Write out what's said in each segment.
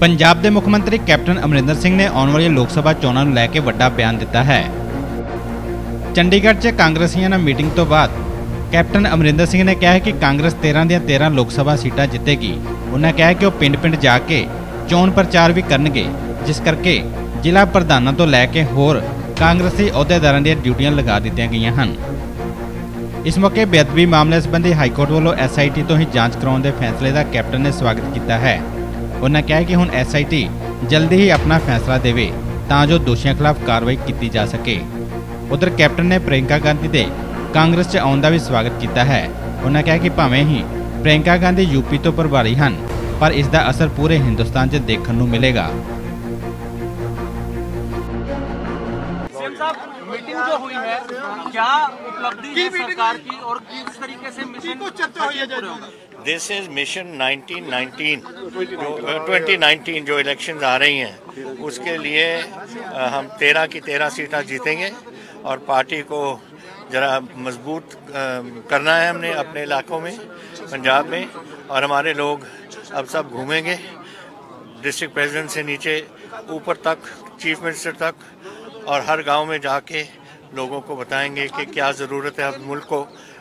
ਪੰਜਾਬ ਦੇ ਮੁੱਖ ਮੰਤਰੀ ਕੈਪਟਨ ਅਮਰਿੰਦਰ ਸਿੰਘ ਨੇ ਆਉਣ ਵਾਲੀਆਂ ਲੋਕ ਸਭਾ ਚੋਣਾਂ ਨੂੰ ਲੈ ਕੇ ਵੱਡਾ ਬਿਆਨ ਦਿੱਤਾ ਹੈ। ਚੰਡੀਗੜ੍ਹ 'ਚ ਕਾਂਗਰਸੀਆਂ ਨਾਲ ਮੀਟਿੰਗ ਤੋਂ ਬਾਅਦ ਕੈਪਟਨ ਅਮਰਿੰਦਰ ਸਿੰਘ ਨੇ ਕਿਹਾ ਹੈ ਕਿ ਕਾਂਗਰਸ 13 ਦੀਆਂ 13 ਲੋਕ ਸਭਾ ਸੀਟਾਂ ਜਿੱਤੇਗੀ। ਉਹਨਾਂ ਕਿਹਾ ਕਿ ਉਹ ਪਿੰਡ-ਪਿੰਡ ਜਾ ਕੇ ਚੋਣ ਪ੍ਰਚਾਰ ਵੀ ਕਰਨਗੇ, ਜਿਸ ਕਰਕੇ ਜ਼ਿਲ੍ਹਾ ਪ੍ਰਧਾਨਾਂ ਤੋਂ ਲੈ ਕੇ ਹੋਰ ਕਾਂਗਰਸੀ ਅਹੁਦੇਦਾਰਾਂ ਦੀਆਂ ਡਿਊਟੀਆਂ ਲਗਾ ਦਿੱਤੀਆਂ ਗਈਆਂ ਹਨ। ਇਸ ਮੌਕੇ ਬੇਅਦਬੀ ਮਾਮਲੇ ਸੰਬੰਧੀ ਹਾਈ ਕੋਰਟ ਵੱਲੋਂ ਐਸਆਈਟੀ ਤੋਂ ਹੀ ਜਾਂਚ ਕਰਾਉਣ ਦੇ ਫੈਸਲੇ ਦਾ ਕੈਪਟਨ ਨੇ ਸਵਾਗਤ ਕੀਤਾ ਹੈ। ਉਹਨਾਂ ਕਿਹਾ ਹੈ ਕਿ ਹੁਣ ਐਸਆਈਟੀ ਜਲਦੀ ਹੀ ਆਪਣਾ ਫੈਸਲਾ ਦੇਵੇ ਤਾਂ ਜੋ ਦੋਸ਼ੀਆਂ ਖਿਲਾਫ ਕਾਰਵਾਈ ਕੀਤੀ ਜਾ ਸਕੇ ਉਧਰ ਕੈਪਟਨ ਨੇ ਪ੍ਰਿਯੰਕਾ ਗਾਂਧੀ ਦੇ ਕਾਂਗਰਸ 'ਚ ਆਉਣ ਦਾ ਵੀ ਸਵਾਗਤ ਕੀਤਾ ਹੈ ਉਹਨਾਂ ਕਿਹਾ ਕਿ ਭਾਵੇਂ ਹੀ ਪ੍ਰਿਯੰਕਾ ਗਾਂਧੀ ਯੂਪੀ ਤੋਂ ਪ੍ਰਭਾਰੀ ਹਨ ਪਰ ਇਸ ਦਾ ਅਸਰ ਪੂਰੇ ਹਿੰਦੁਸਤਾਨ 'ਚ ਦੇਖਣ ਨੂੰ ਮਿਲੇਗਾ सीएम साहब मीटिंग जो हुई है क्या उपलब्धि है सरकार की और किस तरीके से मिशन चर्चा हुई है दिस इज़ मिशन 1919 जो अ, 2019 जो इलेक्शंस आ रही हैं उसके लिए हम तेरह की तेरह सीटें जीतेंगे और पार्टी को जरा मज़बूत करना है हमने अपने इलाकों में पंजाब में और हमारे लोग अब सब घूमेंगे। डिस्ट्रिक्ट प्रेसिडेंट से नीचे ऊपर तक चीफ मिनिस्टर तक और हर गाँव में जाके लोगों को बताएँगे कि क्या ज़रूरत है अब मुल्क को।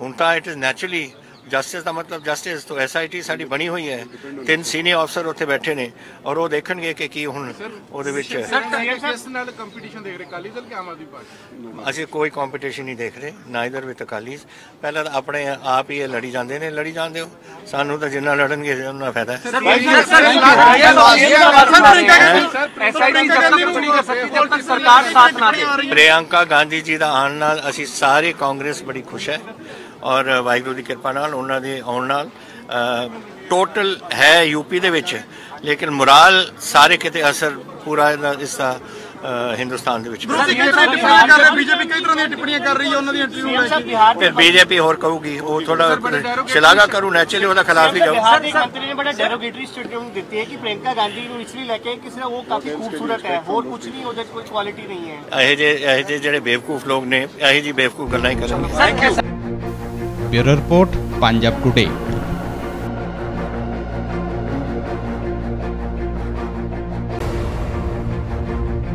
ਹੁਣ ਤਾਂ ਇਟ ਇਜ਼ ਨੈਚੁਰਲੀ ਜਸਟਿਸ ਦਾ ਮਤਲਬ ਜਸਟਿਸ ਤੋਂ ਐਸਆਈਟੀ ਸਾਡੀ ਬਣੀ ਹੋਈ ਹੈ ਤਿੰਨ ਸੀਨੀਅਰ ਅਫਸਰ ਉੱਥੇ ਬੈਠੇ ਨੇ ਔਰ ਉਹ ਦੇਖਣਗੇ ਕਿ ਕੀ ਹੁਣ ਉਹਦੇ ਵਿੱਚ ਅਸੀਂ ਕੋਈ ਕੰਪੀਟੀਸ਼ਨ ਨਹੀਂ ਦੇਖ ਰਹੇ ਨਾ ਇਧਰ ਵੀ ਤਕਾਲੀਸ ਪਹਿਲਾਂ ਤਾਂ ਆਪਣੇ ਆਪ ਹੀ ਇਹ ਲੜੀ ਜਾਂਦੇ ਨੇ ਲੜੀ ਜਾਂਦੇ ਹੋ ਸਾਨੂੰ ਤਾਂ ਜਿੰਨਾ ਲੜਨਗੇ ਉਹਨਾਂ ਫਾਇਦਾ ਪ੍ਰਿਯੰਕਾ ਗਾਂਧੀ ਜੀ ਦਾ ਆਉਣ ਨਾਲ ਅਸੀਂ ਸਾਰੇ ਕਾਂਗਰਸ ਬੜੀ ਖੁਸ਼ ਹੈ ਔਰ ਵਾਹਿਗੁਰੂ ਦੀ ਕਿਰਪਾ ਨਾਲ ਉਹਨਾਂ ਦੇ ਆਉਣ ਨਾਲ ਟੋਟਲ ਹੈ ਯੂਪੀ ਦੇ ਵਿੱਚ ਲੇਕਿਨ ਮੁਰਾਲ ਸਾਰੇ ਕਿਤੇ ਅਸਰ ਪੂਰਾ ਇਹਦਾ ਇਸ ਦਾ ਹਿੰਦੁਸਤਾਨ ਦੇ ਵਿੱਚ ਬੀਜੇਪੀ ਕਈ ਤਰ੍ਹਾਂ ਦੀਆਂ ਟਿੱਪਣੀਆਂ ਕਰ ਰਹੀ ਹੈ? ਉਹਨਾਂ ਫਿਰ ਬੀਜੇਪੀ ਹੋਰ ਕਹੂਗੀ ਉਹ ਥੋੜਾ ਸ਼ਲਾਘਾ ਕਰੂ ਨੈਚੁਰਲੀ ਉਹਦਾ ਖਿਲਾਫ ਹੀ ਜਾਊ। ਦੇ ਮੰਤਰੀ ਨੇ ਬੜਾ ਡੈਰੋਗੇਟਰੀ ਸਟੇਟਮੈਂਟ ਦਿੱਤੀ ਹੈ ਕਿ ਪ੍ਰਿयंका ਗਾਂਧੀ ਨੂੰ ਇਸ ਲਈ ਲੈ ਕੇ ਕਿਸੇ ਉਹ ਕਾਫੀ ਖੂਬਸੂਰਤ ਹੈ। ਹੋਰ ਕੁਝ ਨਹੀਂ ਉਹਦੇ ਕੋਈ ਕੁਆਲਿਟੀ ਨਹੀਂ ਹੈ। ਇਹੋ ਜਿਹੇ ਇਹੋ ਜਿਹੇ ਜਿਹੜੇ ਬੇਵਕੂਫ ਲੋਕ ਨੇ ਇਹੋ ਜਿਹੀ ਬੇਵਕੂਫ ਗੱਲਾਂ ਹੀ ਕਰਨਗੇ। Bureau report. ਪੰਜਾਬ ਟੁਡੇ